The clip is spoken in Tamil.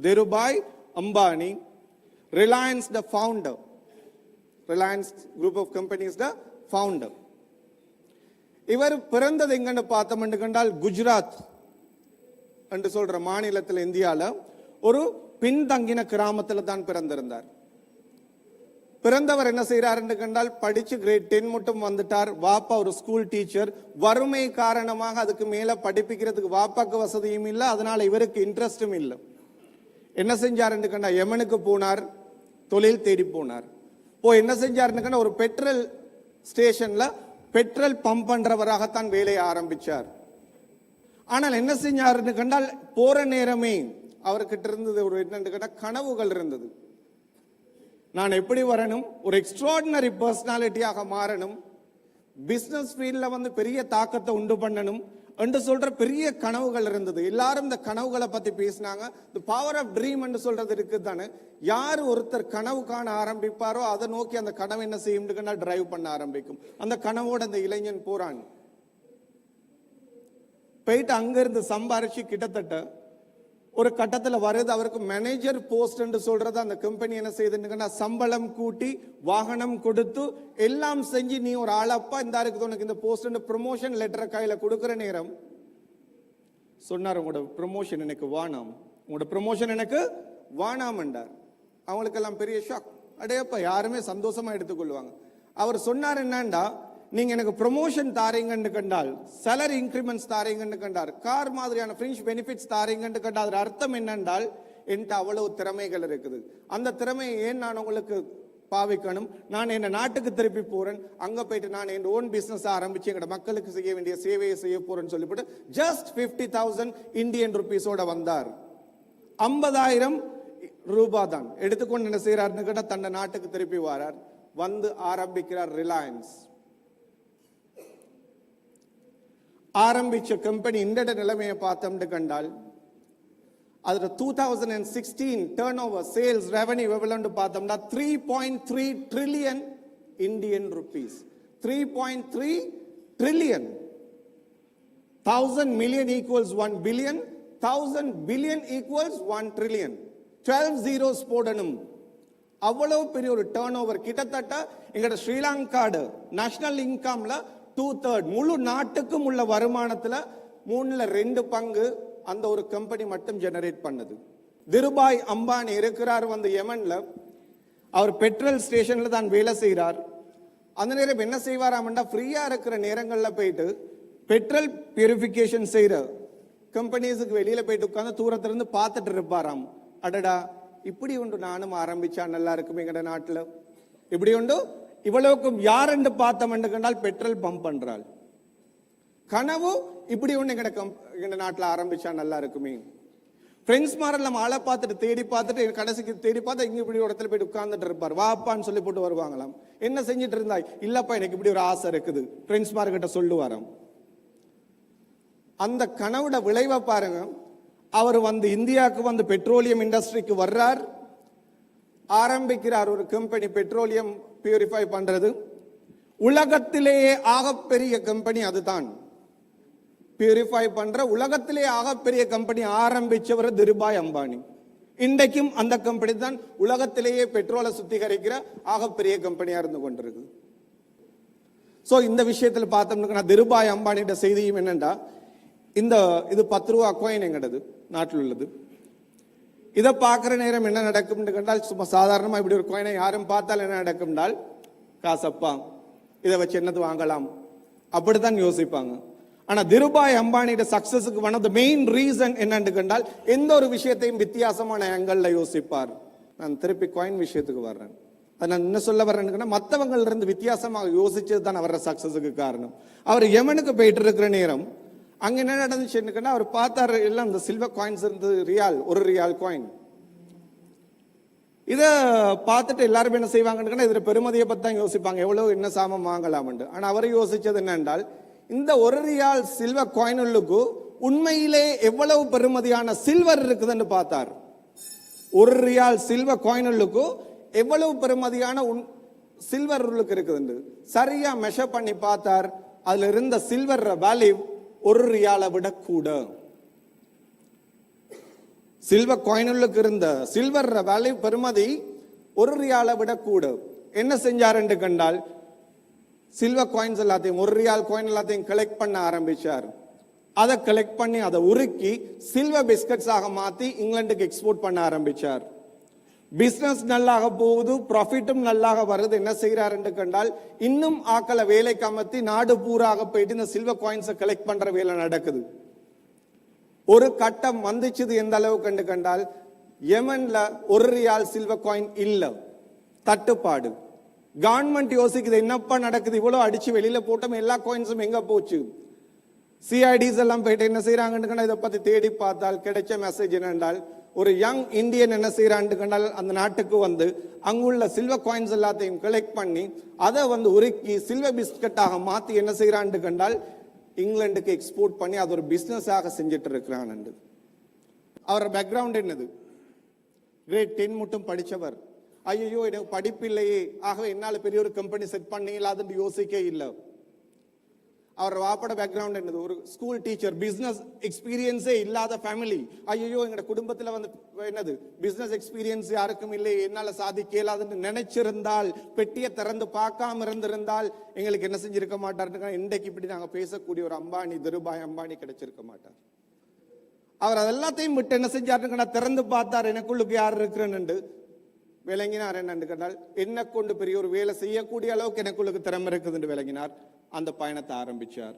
Dhirubhai Ambani, Reliance the founder, Reliance group of companies the founder. இவர் பிறந்தது எங்கன்னு பார்த்தோம் கண்டால் குஜராத் என்று சொல்ற மாநிலத்தில் இந்தியாவில் ஒரு பின்தங்கின கிராமத்தில் தான் பிறந்திருந்தார். பிறந்தவர் என்ன செய்கிறாருன்னு கண்டால் படிச்சு கிரேட் டென் மட்டும் வந்துட்டார். வாப்பா ஒரு ஸ்கூல் டீச்சர் வறுமை காரணமாக அதுக்கு மேலே படிப்பிக்கிறதுக்கு வாப்பாக்கு வசதியும் இல்லை. அதனால இவருக்கு இன்ட்ரெஸ்டும் இல்லை. என்ன செஞ்சாருன்னு கண்டா யமனுக்கு போனார் தொழில் தேடி போனார். ஓ என்ன செஞ்சாருன்னு கண்டா ஒரு பெட்ரோல் ஸ்டேஷன்ல பெட்ரோல் பம்ப் பண்றவராகத்தான் வேலையை ஆரம்பிச்சார். ஆனால் என்ன செஞ்சாருன்னு கண்டால் போற நேரமே அவர்கிட்ட இருந்தது ஒரு என்னன்னு கேட்டால் கனவுகள் இருந்தது. நான் எப்படி வரணும்? ஒரு எக்ஸ்ட்ராடினரி பர்சனாலிட்டியாக மாறணும். பிஸ்னஸ் ஃபீல்டில் வந்து பெரிய தாக்கத்தை உண்டு பண்ணணும். என்று சொல்ற பெரிய கனவுகள் இருந்தது. எல்லாரும் இந்த கனவுகளை பத்தி பேசினாங்க. இந்த பவர் ஆஃப் ட்ரீம் என்று சொல்றது இருக்குது தானே யார் ஒருத்தர் கனவு காண ஆரம்பிப்பாரோ அதை நோக்கி அந்த கனவு என்ன செய்யும் டிரைவ் பண்ண ஆரம்பிக்கும். அந்த கனவோட அந்த இளைஞன் போறான். போயிட்டு அங்கிருந்து சம்பாரிச்சு கிட்டத்தட்ட ஒரு கட்டத்தில் வருது அவருக்கு மேனேஜர் போஸ்ட் என்று சொல்றது அந்த கம்பெனி என்ன செய்யுதுன்னு சம்பளம் கூட்டி வாகனம் கொடுத்து எல்லாம் செஞ்சு நீ ஒரு ஆளப்பா இந்த இருக்குது உனக்கு இந்த போஸ்ட் ப்ரொமோஷன் லெட்டரை கையில் கொடுக்குற நேரம். சொன்னார் உங்களோட ப்ரொமோஷன் எனக்கு வானாம் உங்களோட ப்ரொமோஷன் எனக்கு வானாம் என்றார். அவங்களுக்கெல்லாம் பெரிய ஷாக் அடையப்பா யாருமே சந்தோஷமா எடுத்துக்கொள்வாங்க. அவர் சொன்னார் என்னண்டா நீங்கள் எனக்கு ப்ரொமோஷன் தாரீங்கன்னு கண்டால் சேலரி இன்க்ரிமெண்ட்ஸ் தாரீங்கன்னு கண்டார் கார் மாதிரியான ஃப்ரிஞ்ச் பெனிஃபிட்ஸ் தாரீங்கன்னு கண்டால் அதோட அர்த்தம் என்னென்றால் என்கிட்ட அவ்வளவு திறமைகள் இருக்குது. அந்த திறமையை ஏன் நான் உங்களுக்கு பாவிக்கணும்? நான் என்னை நாட்டுக்கு திருப்பி போகிறேன் அங்கே போயிட்டு நான் என் ஓன் பிஸ்னஸ் ஆரம்பித்து எங்களோட மக்களுக்கு செய்ய வேண்டிய சேவையை செய்ய போகிறேன்னு சொல்லிவிட்டு ஜஸ்ட் ஃபிஃப்டி தௌசண்ட் இந்தியன் ருபீஸோட வந்தார். ஐம்பதாயிரம் ரூபா தான் எடுத்துக்கொண்டு என்ன செய்கிறாருன்னு கேட்டால் தன்னை நாட்டுக்கு திருப்பி வரார். வந்து ஆரம்பிக்கிறார் ரிலையன்ஸ் ஆரம்பிச்ச கம்பெனி இந்த நிலைமையை பார்த்தோம்னு கண்டால் அதில் two thousand and sixteen turnover sales revenue எவ்வளோன்னு பார்த்தோம்னா three point three trillion Indian rupees three point three trillion thousand million equals one billion thousand billion equals one trillion twelve zeros போடணும். அவ்வளவு பெரிய ஒரு டேர்ன் ஓவர் கிட்டத்தட்ட எங்களோட ஸ்ரீலங்காடு நேஷனல் இன்கம்ல டூ தேர்ட் முழு நாட்டுக்கும் உள்ள வருமானத்தில் மூணில் ரெண்டு பங்கு அந்த ஒரு கம்பெனி மட்டும் ஜெனரேட் பண்ணுது. திருபாய் அம்பானி இருக்கிறார் வந்து யமனில் அவர் பெட்ரோல் ஸ்டேஷனில் தான் வேலை செய்கிறார் அந்த நேரம் என்ன செய்வாராம்டா ஃப்ரீயாக இருக்கிற நேரங்களில் போயிட்டு பெட்ரோல் பியூரிஃபிகேஷன் செய்கிற கம்பெனிஸுக்கு வெளியில் போயிட்டு உட்காந்து தூரத்துலேருந்து பார்த்துட்டு இருப்பாராம். அடடா இப்படி உண்டு நானும் ஆரம்பிச்சா நல்லா இருக்கும் எங்கட இப்படி உண்டு இவ்வளவுக்கும் யார் என்று பார்த்தோம் என்று கண்டால் பெட்ரோல் பம்ப் பண்றாள். கனவு இப்படி ஒண்ணு எங்கட கம் நாட்டில் ஆரம்பிச்சா நல்லா இருக்குமே. ஃப்ரெண்ட்ஸ் மாதிரி நம்ம ஆளை பார்த்துட்டு தேடி பார்த்துட்டு கடைசிக்கு தேடி பார்த்தா இங்க இப்படி இடத்துல போய் உட்கார்ந்துட்டு இருப்பார். வாப்பான்னு சொல்லி போட்டு வருவாங்களாம். என்ன செஞ்சுட்டு இருந்தாய்? இல்லப்பா எனக்கு இப்படி ஒரு ஆசை இருக்குது. ஃப்ரெண்ட்ஸ் மார்கிட்ட சொல்லுவாராம். அந்த கனவுட விளைவை பாருங்க. அவர் வந்து இந்தியாவுக்கு வந்து பெட்ரோலியம் இண்டஸ்ட்ரிக்கு வர்றார். ஆரம்பிக்கிறார் ஒரு கம்பெனி பெட்ரோலியம் பியூரிஃபை பண்றது. உலகத்திலேயே ஆகப்பெரிய கம்பெனி அதுதான். பியூரிஃபை பண்ற உலகத்திலே ஆகப்பெரிய கம்பெனி ஆரம்பிச்சவர் திருபாய் அம்பானி. இன்றைக்கும் அந்த கம்பெனி தான் உலகத்திலேயே பெட்ரோலை சுத்திகரிக்கிற ஆகப்பெரிய கம்பெனியா இருந்து கொண்டிருக்கு. சோ இந்த விஷயத்துல பார்த்தோம்னா திருபாய் அம்பானிட்ட செய்தியும் என்னண்டா? இந்த இது பத்து ரூபா கோயின் எங்கடது? நாட்டில் உள்ளது. இதை பார்க்குற நேரம் என்ன நடக்கும்னு கண்டால் சும்மா சாதாரணமாக இப்படி ஒரு கோயினை யாரும் பார்த்தால் என்ன நடக்கும்னால் காசப்பா இதை வச்சு என்னது வாங்கலாம்? அப்படித்தான் யோசிப்பாங்க. ஆனால் திருபாய் அம்பானியோட சக்ஸஸுக்கு one of the main reason என்னன்னு கண்டால் எந்த ஒரு விஷயத்தையும் வித்தியாசமான ஆங்கிள் யோசிப்பார். நான் திருப்பி காயின் விஷயத்துக்கு வர்றேன். அது நான் என்ன சொல்ல வர்றேன்னு மற்றவங்கள்ல இருந்து வித்தியாசமாக யோசிச்சது தான் அவரோட சக்ஸஸுக்கு காரணம். அவர் எவனுக்கு போயிட்டு இருக்கிற நேரம் அங்க என்ன நடந்துச்சுன்னு அவர் பார்த்தாரு எல்லாம் இந்த சில்வர் காயின்ஸ் இருந்து ரியால் ஒரு ரியால் காயின் இதை பார்த்துட்டு எல்லாரும் என்ன செய்வாங்கன்னு இதில் பெருமதியை பற்றி தான் யோசிப்பாங்க. எவ்வளோ என்ன சாமம் வாங்கலாம்னு ஆனால் அவர் யோசிச்சது என்னென்றால் இந்த ஒரு ரியால் சில்வர் காயினுக்கு உண்மையிலே எவ்வளவு பெருமதியான சில்வர் இருக்குதுன்னு பார்த்தார். ஒரு ரியால் சில்வர் காயினுக்கு எவ்வளவு பெருமதியான உன் சில்வர் உள்ளுக்கு இருக்குதுன்னு. சரியாக மெஷர் பண்ணி பார்த்தார். அதில் இருந்த சில்வர் வேல்யூ ஒரு ரியாலை விட கூட சில்வர் காயினுக்கு இருந்த சில்வர் வேலை பெருமதி ஒரு ரியாலை விட கூட என்ன செஞ்சார் என்று கண்டால் சில்வர் காயின்ஸ் எல்லாத்தையும் ஒரு ரியால் காயின் எல்லாத்தையும் கலெக்ட் பண்ண ஆரம்பிச்சார். அதை கலெக்ட் பண்ணி அதை உருக்கி சில்வர் பிஸ்கட்ஸாக மாற்றி இங்கிலாந்துக்கு எக்ஸ்போர்ட் பண்ண ஆரம்பிச்சார். பிஸ்னஸ் நல்லாக போகுது ப்ராஃபிட்டும் நல்லாக வருது. என்ன செய்கிறார் என்று கண்டால் இன்னும் ஆக்களை வேலை கமத்தி நாடு பூராக போயிட்டு இந்த சில்வர் காயின்ஸை கலெக்ட் பண்ற வேலை நடக்குது. ஒரு கட்டம் வந்துச்சுது எந்த அளவு கண்டு கண்டால் யெமன்ல ஒரு ரியால் சில்வர் காயின் இல்லை. தட்டுப்பாடு. கவர்மெண்ட் யோசிக்குது என்னப்பா நடக்குது? இவ்வளோ அடிச்சு வெளியில போட்டோம் எல்லா காயின்ஸும் எங்க போச்சு? சிஐடிஸ் எல்லாம் போயிட்டு என்ன செய்யறாங்கன்னு கண்டா இதை பத்தி தேடி பார்த்தால் கிடைச்ச மெசேஜ் என்னென்றால் ஒரு யங் இந்தியன் என்ன செய்யறான்னு கண்டால் அந்த நாட்டுக்கு வந்து அங்குள்ள சில்வர் காயின்ஸ் எல்லாத்தையும் கலெக்ட் பண்ணி அதை வந்து உருக்கி சில்வர் பிஸ்கட்டாக மாற்றி என்ன செய்யறான்னு கண்டால் இங்கிலாந்துக்கு எக்ஸ்போர்ட் பண்ணி அது ஒரு பிஸ்னஸாக செஞ்சுட்டு இருக்கிறான் அவர் பேக்ரவுண்ட் என்னது? கிரேட் டென் மட்டும் படித்தவர் ஐயோ எனக்கு படிப்பில்லையே ஆக என்னால் பெரிய ஒரு கம்பெனி செட் பண்ணிடலாதுன்னு யோசிக்க இல்லை. அவர் வாப்பட பேக்ரவுண்ட் என்னது? ஒரு ஸ்கூல் டீச்சர் பிஸ்னஸ் எக்ஸ்பீரியன்ஸே இல்லாத ஃபேமிலி ஐயோ எங்களோட குடும்பத்தில் வந்து என்னது? பிஸ்னஸ் எக்ஸ்பீரியன்ஸ் யாருக்கும் இல்லை. என்னால் சாதிக்க இயலாதுன்னு நினைச்சிருந்தால் பெட்டியை திறந்து பார்க்காம இருந்திருந்தால் எங்களுக்கு என்ன செஞ்சிருக்க மாட்டாருன்னு இன்றைக்கு இப்படி நாங்கள் பேசக்கூடிய ஒரு அம்பானி திருபாய் அம்பானி கிடைச்சிருக்க மாட்டார். அவர் அதெல்லாத்தையும் விட்டு என்ன செஞ்சாருன்னு திறந்து பார்த்தார் எனக்குள்ளுக்கு யார் இருக்கிறேன்னு விளங்கினார் என்னன்னு கேட்டால் என்ன கொண்டு பெரிய ஒரு வேலை செய்யக்கூடிய அளவுக்கு எனக்குள்ளுக்கு திறமை இருக்குதுன்னு விளங்கினார். அந்த பயணத்தை ஆரம்பித்தார்